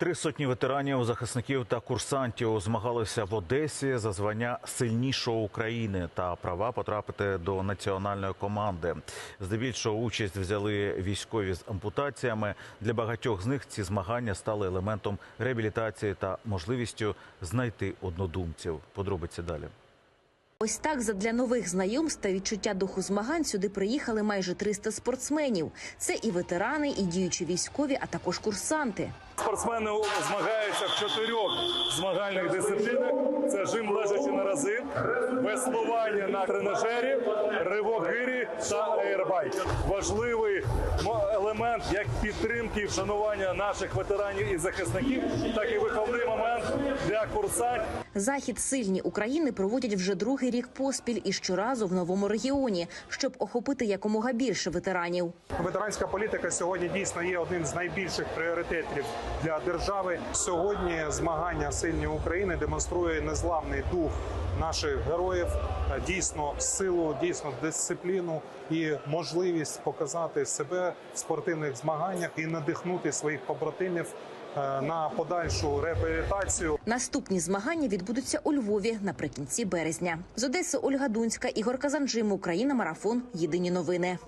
Три сотні ветеранів, захисників та курсантів змагалися в Одесі за звання сильнішого України та права потрапити до національної команди. Здебільшого участь взяли військові з ампутаціями. Для багатьох з них ці змагання стали елементом реабілітації та можливістю знайти однодумців. Подробиці далі. Ось так задля нових знайомств та відчуття духу змагань сюди приїхали майже 300 спортсменів. Це і ветерани, і діючі військові, а також курсанти. Спортсмени змагаються в чотирьох змагальних дисциплінах: це жим лежачи на рази, веслування на тренажері, ривок гирі та аербайк. Важливий елемент як підтримки і вшанування наших ветеранів і захисників, так і виховний момент для курсантів. Захід сильні України проводять вже другий рік поспіль і щоразу в новому регіоні, щоб охопити якомога більше ветеранів. Ветеранська політика сьогодні дійсно є одним з найбільших пріоритетів для держави. Сьогодні змагання сильні України демонструє незламний дух наших героїв, е, дійсно силу, дійсно дисципліну і можливість показати себе в спортивних змаганнях і надихнути своїх побратимів е, на подальшу реабілітацію. Наступні змагання відбудуться у Львові наприкінці березня. З Одеси Ольга Дунська, Ігор Казанжим, Україна, марафон. Єдині новини.